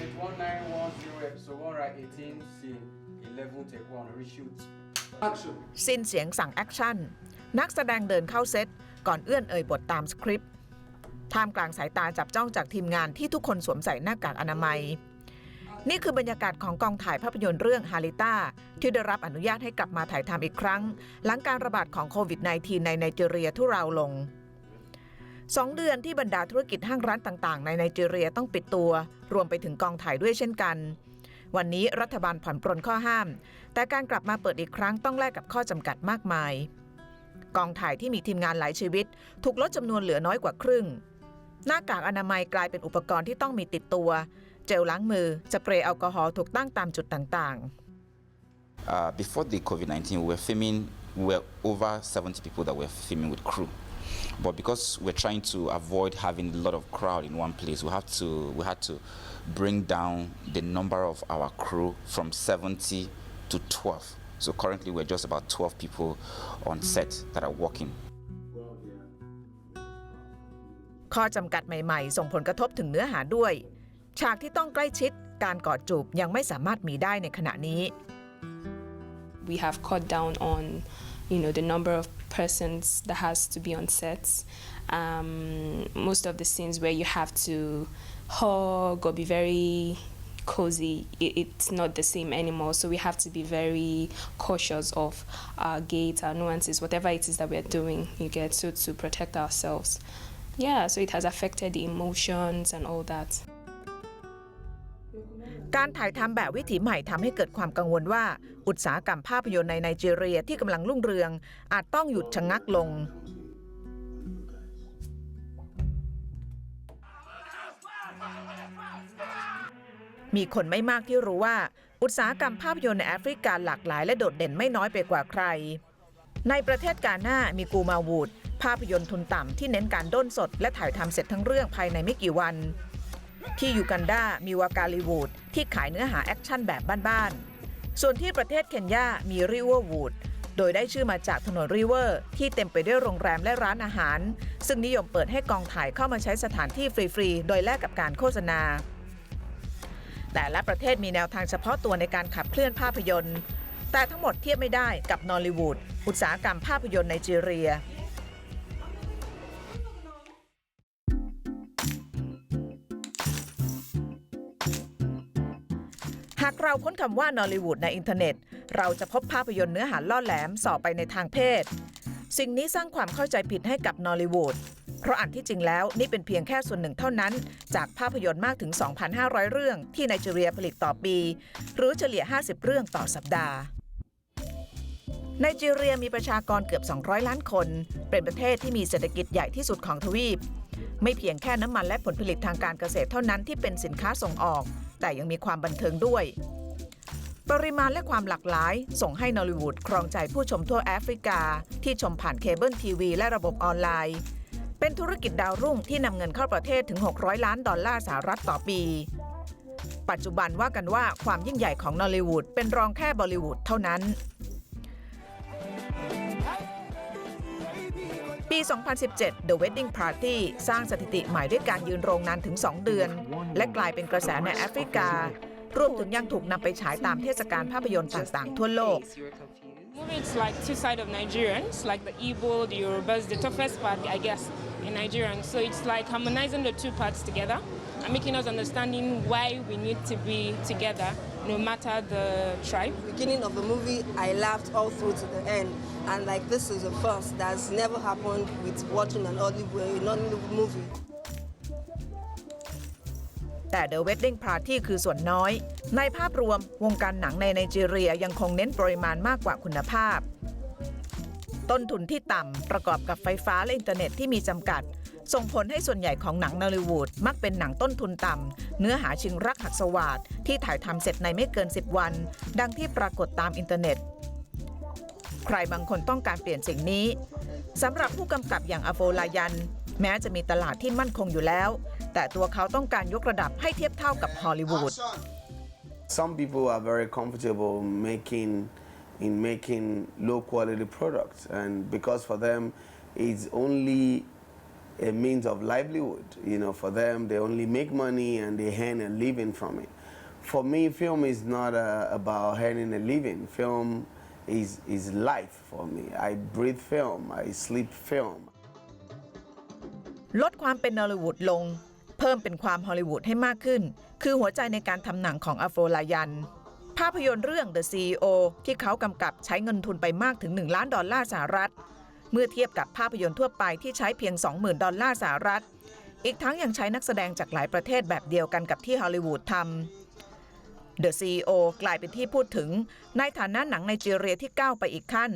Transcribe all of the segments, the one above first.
Take 1910 episode 1 right 18 scene 11 take 1 reshoot. Action. สิ้นเสียงสั่งแอคชั่น นักแสดงเดินเข้าเซต ก่อนเอื้อนเอ่ยบทตามสคริปต์ท่ามกลางสายตาจับจ้องจากทีมงานที่ทุกคนสวมใส่หน้ากากอนามัย นี่คือบรรยากาศของกองถ่ายภาพยนตร์เรื่องฮาริต้าที่ได้รับอนุญาตให้กลับมาถ่ายทำอีกครั้ง หลังการระบาดของโควิด -19 ในไนจีเรียทุเราลง สองเดือนที่บรรดาธุรกิจห้างร้านต่างๆ ในไนจีเรียต้องปิดตัว รวมไปถึงกองถ่ายด้วยเช่นกัน วันนี้รัฐบาลผ่อนปรนข้อห้าม แต่การกลับมาเปิดอีกครั้งต้องแลกกับข้อจำกัดมากมาย กองถ่ายที่มีทีมงานหลายชีวิต ถูกลดจำนวนเหลือน้อยกว่าครึ่ง หน้ากากอนามัยกลายเป็นอุปกรณ์ที่ต้องมีติดตัว เจลล้างมือสเปรย์แอลกอฮอล์ถูกตั้งตามจุดต่าง Uh, before the COVID 19, we were filming, we were over 70 people that were filming with crew. But because we're trying to avoid having a lot of crowd in one place, we have to we had to bring down the number of our crew from 70 to 12. So currently we're just about 12 people on set that are working. ๆ ข้อจำกัดใหม่ๆ ส่งผลกระทบถึงเนื้อหาด้วย ฉากที่ต้องใกล้ชิด การกอดจูบยังไม่สามารถมีได้ในขณะนี้ we have cut down on you know the number of persons that has to be on sets. Um, most of the scenes where you have to hug or be very cozy it, it's not the same anymore. So we have to be very cautious of our gait our nuances whatever it is that we're doing you get so to protect ourselves. Yeah so it has affected the emotions and all that การถ่ายทำแบบวิถีใหม่ทำให้เกิดความกังวลว่า อุตสาหกรรมภาพยนตร์ในไนจีเรียที่กำลังรุ่งเรือง อาจต้องหยุดชะงักลง มีคนไม่มากที่รู้ว่า อุตสาหกรรมภาพยนตร์ในแอฟริกาหลากหลายและโดดเด่นไม่น้อยไปกว่าใคร ในประเทศกาหน้ามีกูมาวูดภาพยนตร์ทุนต่ำที่เน้นการด้นสด และถ่ายทำเสร็จทั้งเรื่องภายในไม่กี่วัน ที่ยูกันดามีวากาลีวูดที่ขายเนื้อหาแอคชั่นแบบบ้านๆ ส่วนที่ประเทศเคนยา มีริเวอร์วูดโดยได้ชื่อมาจากถนนริเวอร์ ที่เต็มไปด้วยโรงแรมและร้านอาหาร ซึ่งนิยมเปิดให้กองถ่ายเข้ามาใช้สถานที่ฟรีๆ โดยแลกกับการโฆษณา แต่ละประเทศมีแนวทางเฉพาะตัวในการขับเคลื่อนภาพยนตร์ แต่ทั้งหมดเทียบไม่ได้กับนอลลีวูดอุตสาหกรรมภาพยนตร์ไนจีเรีย หากเราค้นคำว่านอลลีวูดในอินเทอร์เน็ต เราจะพบภาพยนตร์เนื้อหาล่อแหลมส่อไปในทางเพศ สิ่งนี้สร้างความเข้าใจผิดให้กับนอลลีวูดเพราะอันที่จริงแล้วนี่เป็นเพียงแค่ส่วนหนึ่งเท่านั้น จากภาพยนตร์มากถึง 2,500 เรื่องที่ไนจีเรียผลิตต่อปี หรือเฉลี่ย 50 เรื่องต่อสัปดาห์ไนจีเรียมีประชากรเกือบ 200 ล้านคน เป็นประเทศที่มีเศรษฐกิจใหญ่ที่สุดของทวีป ไม่เพียงแค่น้ำมันและผลผลิตทางการเกษตรเท่านั้นที่เป็นสินค้าส่งออก แต่ยังมีความบันเทิงด้วย ปริมาณและความหลากหลาย ส่งให้นอลลีวูดครองใจผู้ชมทั่วแอฟริกา ที่ชมผ่านเคเบิลทีวีและระบบออนไลน์ เป็นธุรกิจดาวรุ่งที่นำเงินเข้าประเทศถึง 600 ล้านดอลลาร์สหรัฐต่อปี ปัจจุบันว่ากันว่าความยิ่งใหญ่ของนอลลีวูดเป็นรองแค่บอลิวูดเท่านั้น ปี 2017 The Wedding Party สร้างสถิติใหม่ด้วยการยืนโรงนานถึง 2 เดือน และกลายเป็นกระแสในแอฟริการวมถึงยังถูกนำไปฉายตามเทศกาลภาพยนตร์ต่างๆ ทั่วโลก Movie, it's like two sides of Nigerians, like the Igbo, the Yorubas, the toughest part, I guess, in Nigerians. So it's like harmonizing the two parts together and making us understanding why we need to be together, no matter the tribe. beginning of the movie, I laughed all through to the end. And like this is a first that's never happened with watching an Hollywood, an Hollywood movie. แต่ The Wedding Party คือส่วนน้อย ในภาพรวมวงการหนังในไนจีเรียยังคงเน้นปริมาณมากกว่าคุณภาพ ต้นทุนที่ต่ำประกอบกับไฟฟ้าและอินเทอร์เน็ตที่มีจำกัด ส่งผลให้ส่วนใหญ่ของหนังนอลลีวูดมักเป็นหนังต้นทุนต่ำ เนื้อหาชิงรักหักสวาดที่ถ่ายทำเสร็จในไม่เกิน 10 วัน ดังที่ปรากฏตามอินเทอร์เน็ต ใครบางคนต้องการเปลี่ยนสิ่งนี้สำหรับผู้กำกับอย่างอโฟลายัน แม้จะมีตลาดที่มั่นคงอยู่แล้ว แต่ตัวเขาต้องการยกระดับให้เทียบเท่ากับฮอลลีวูด Some people are very comfortable making in making low quality products, and because for them it's only a means of livelihood. You know, for them, they only make money and they earn a living from it. For me, film is not uh, about earning a living. Film is, is life for me. I breathe film, I sleep film. ลดความเป็นนอลลีวูดลง เพิ่มเป็นความฮอลลีวูดให้มากขึ้น คือหัวใจในการทำหนังของอโฟลายัน ภาพยนตร์เรื่อง The CEO ที่เขากำกับใช้เงินทุนไปมากถึง 1 ล้านดอลลาร์สหรัฐ เมื่อเทียบกับภาพยนตร์ทั่วไปที่ใช้เพียง 20,000 ดอลลาร์สหรัฐ อีกทั้งยังใช้นักแสดงจากหลายประเทศแบบเดียวกันกับที่ฮอลลีวูดทำ The CEO กลายเป็นที่พูดถึงในฐานะหนังไนจีเรียที่ก้าวไปอีกขั้น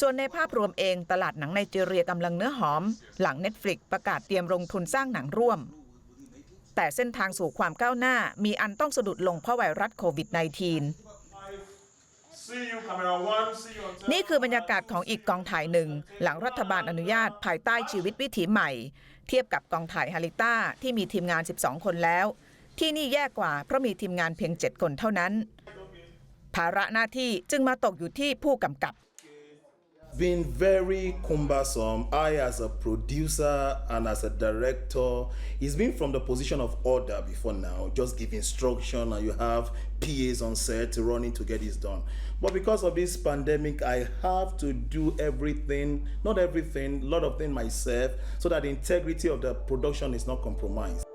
ส่วนในภาพรวมเองตลาดหนังไนจีเรียกำลังเนื้อหอม หลัง Netflix ประกาศเตรียมลงทุนสร้างหนังร่วม แต่เส้นทางสู่ความก้าวหน้ามีอันต้องสะดุดลงเพราะไวรัสโควิด -19 นี่คือบรรยากาศของอีกกองถ่ายหนึ่ง หลังรัฐบาลอนุญาตภายใต้ชีวิตวิถีใหม่ เทียบกับกองถ่ายฮาริต้าที่มีทีมงาน 12 คนแล้ว ที่นี่แย่กว่าเพราะมีทีมงานเพียง 7 คนเท่านั้น ภาระหน้าที่จึงมาตกอยู่ที่ผู้กำกับ been very cumbersome. I, as a producer and as a director, it's been from the position of order before now, just give instruction and you have PAs on set running to get this done. But because of this pandemic, I have to do everything, not everything, a lot of things myself, so that the integrity of the production is not compromised.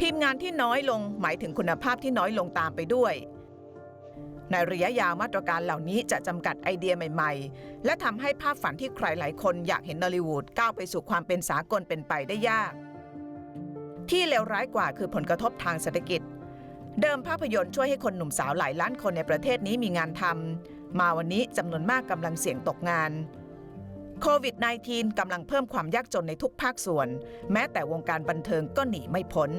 ทีมงานที่น้อยลงหมายถึงคุณภาพที่น้อยลงตามไปด้วย ในระยะยาวมาตรการเหล่านี้จะจำกัดไอเดียใหม่ ๆ และทำให้ภาพฝันที่ใครหลายคนอยากเห็นนอลลีวูดก้าวไปสู่ความเป็นสากลเป็นไปได้ยาก ที่เลวร้ายกว่าคือผลกระทบทางเศรษฐกิจ เดิมภาพยนตร์ช่วยให้คนหนุ่มสาวหลายล้านคนในประเทศนี้มีงานทำมาวันนี้จำนวนมากกำลังเสี่ยงตกงานโควิด -19 กำลังเพิ่มความยากจนในทุกภาคส่วน แม้แต่วงการบันเทิงก็หนีไม่พ้น